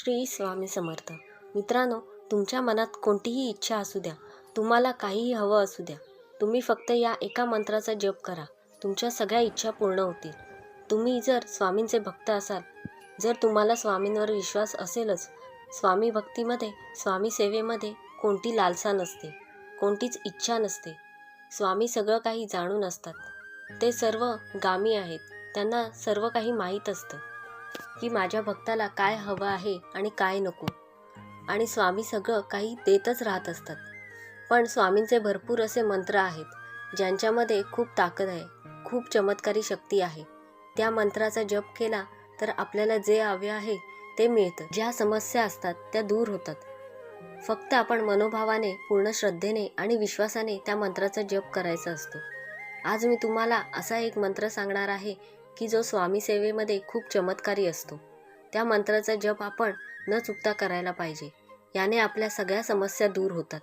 श्री स्वामी समर्थ. मित्रांनो तुमच्या मनात कोणतीही इच्छा असू द्या. तुम्हाला काहीही हवं असू द्या. तुम्ही फक्त या एका मंत्राचा जप करा. तुमच्या सगळ्या इच्छा पूर्ण होतील. तुम्ही जर स्वामींचे भक्त असाल जर तुम्हाला स्वामींवर विश्वास असेलच स्वामी भक्तीमध्ये स्वामी सेवेमध्ये कोणती लालसा नसते कोणतीच इच्छा नसते. स्वामी सगळं काही जाणून असतात. ते सर्व गामी आहेत. त्यांना सर्व काही माहीत असतं. की माझ्या भक्ताला काय हवं आहे आणि काय नको. आणि स्वामी सगळं काही देतच राहत असतात. पण स्वामींचे भरपूर असे मंत्र आहेत ज्यांच्यामध्ये खूप ताकद आहे खूप चमत्कारी शक्ती आहे. त्या मंत्राचा जप केला तर आपल्याला जे हवे आहे ते मिळतं. ज्या समस्या असतात त्या दूर होतात. फक्त आपण मनोभावाने पूर्ण श्रद्धेने आणि विश्वासाने त्या मंत्राचा जप करायचा असतो. आज मी तुम्हाला असा एक मंत्र सांगणार आहे की जो स्वामी सेवेमध्ये खूप चमत्कारी असतो. त्या मंत्राचा जप आपण न चुकता करायला पाहिजे. याने आपल्या सगळ्या समस्या दूर होतात.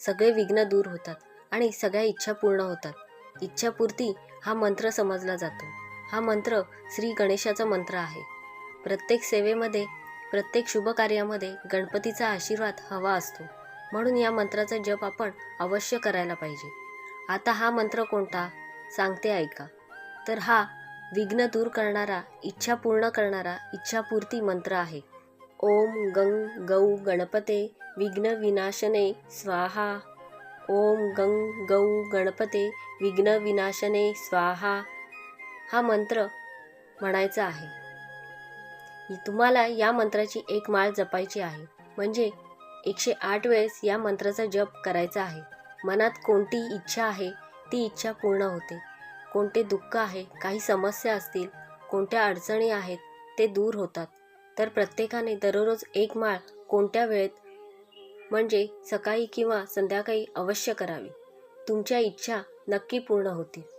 सगळे विघ्न दूर होतात आणि सगळ्या इच्छा पूर्ण होतात. इच्छापूर्ती हा मंत्र समजला जातो. हा मंत्र श्री गणेशाचा मंत्र आहे. प्रत्येक सेवेमध्ये प्रत्येक शुभ कार्यामध्ये गणपतीचा आशीर्वाद हवा असतो. म्हणून या मंत्राचा जप आपण अवश्य करायला पाहिजे. आता हा मंत्र कोणता? सांगते ऐका. तर हा विघ्न दूर करणारा इच्छा पूर्ण करणारा इच्छापूर्ती मंत्र आहे. ओम गंग गौ गणपते विघ्न विनाशने स्वाहा. ओम गंग गौ गणपते विघ्न विनाशने स्वाहा. हा मंत्र म्हणायचा आहे. तुम्हाला या मंत्राची एक माळ जपायची आहे. म्हणजे एकशे आठ वेळेस या मंत्राचा जप करायचा आहे. मनात कोणती इच्छा आहे ती इच्छा पूर्ण होते. कोणते दुःख आहे काही समस्या असतील कोणत्या अडचणी आहेत ते दूर होतात. तर प्रत्येकाने दररोज एक माळ कोणत्या वेळेत म्हणजे सकाळी किंवा संध्याकाळी अवश्य करावी. तुमच्या इच्छा नक्की पूर्ण होतील.